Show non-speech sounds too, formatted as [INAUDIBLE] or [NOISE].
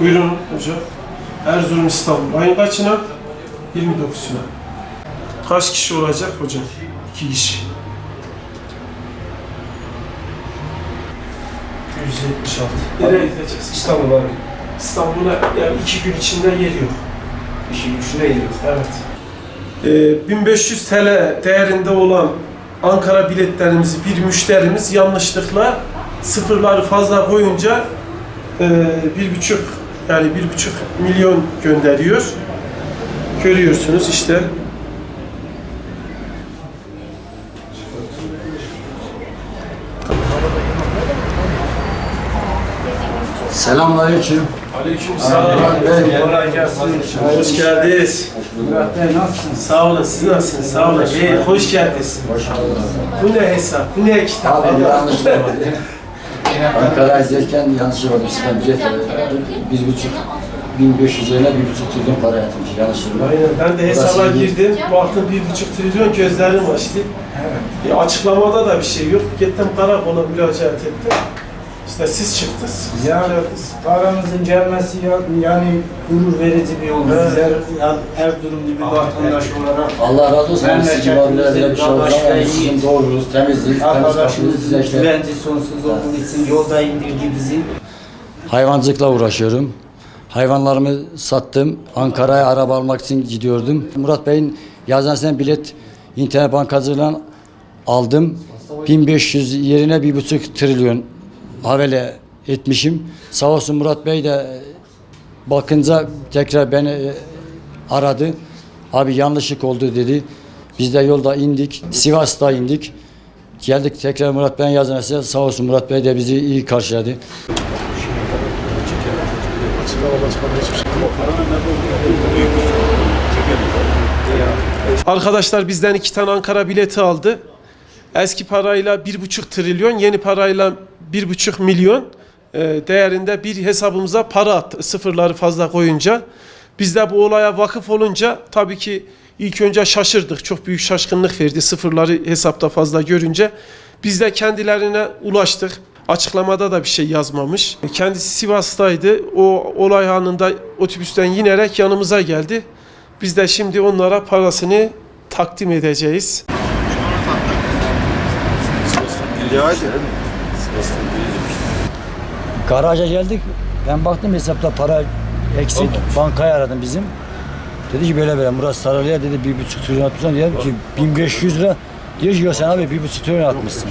Buyurun hocam. Erzurum İstanbul. Ayın kaçına? 29'una. Kaç kişi olacak hocam? İki kişi. 176. Nereye gideceğiz? İstanbul abi. İstanbul'a yani iki gün içinde yer yok. İşin gücüne geliyor. Evet. Ee, 1500 TL değerinde olan Ankara biletlerimizi bir müşterimiz yanlışlıkla sıfırları fazla koyunca e, bir buçuk yani bir buçuk milyon gönderiyor. Görüyorsunuz işte. Selamünaleyküm. Aleykümselam. Bey. Kolay gelsin. Hoş geldiniz. Murat Bey nasılsınız? Sağ olun. Siz nasılsınız? Sağ olun. Bey, hoş geldiniz. Hoş bulduk. Bu ne hesap? Bu ne kitap? Abi yanlış [LAUGHS] giderken yanlış. Sizden bilet bir buçuk, 1500 yerine bir buçuk trilyon para yatmış. Yanlış oldu. Aynen. Ben de hesaba Burası iyi. girdim. Baktım bir buçuk trilyon gözlerim açtı. E, açıklamada da bir şey yok. Gittim karakola müracaat ettim. İşte siz çıktınız. Siz Ya geldiniz. paramızın gelmesi ya- yani gurur verici bir oldu. Evet. Bizler ya- Erzurumlu bir vatandaş olarak Allah razı olsun. Hani sizin abiler öyle bir şey oldu yani sizin doğrunuz, temizlik, temiz kapınız size işte. güvenci sonsuz olduğu için yolda indirdi bizi. Hayvancılıkla uğraşıyorum. Hayvanlarımı sattım. Ankara'ya araba almak için gidiyordum. Murat Bey'in yazanesinden bilet internet bankacılığından aldım. 1500 yerine bir buçuk trilyon havale etmişim. Sağ olsun Murat Bey de e, bakınca tekrar beni e, aradı. Abi yanlışlık oldu dedi. Biz de yolda indik. Sivas'ta indik. Geldik tekrar Murat Bey'in yazanesinden sağ olsun Murat Bey de bizi iyi karşıladı. Arkadaşlar bizden iki tane Ankara bileti aldı. Eski parayla bir buçuk trilyon, yeni parayla bir buçuk milyon e, değerinde bir hesabımıza para attı. Sıfırları fazla koyunca. Biz de bu olaya vakıf olunca tabii ki ilk önce şaşırdık. Çok büyük şaşkınlık verdi sıfırları hesapta fazla görünce. Biz de kendilerine ulaştık. Açıklamada da bir şey yazmamış. Kendisi Sivas'taydı. O olay anında otobüsten inerek yanımıza geldi. Biz de şimdi onlara parasını takdim edeceğiz. Garaja geldik. Ben baktım hesapta para eksik. Bankayı aradım bizim. Dedi ki böyle böyle Murat Sarılı'ya dedi bir buçuk trilyon atmışsın. Dedim ki 1500 lira. Diyor ki yok sen abi bir buçuk trilyon atmışsın.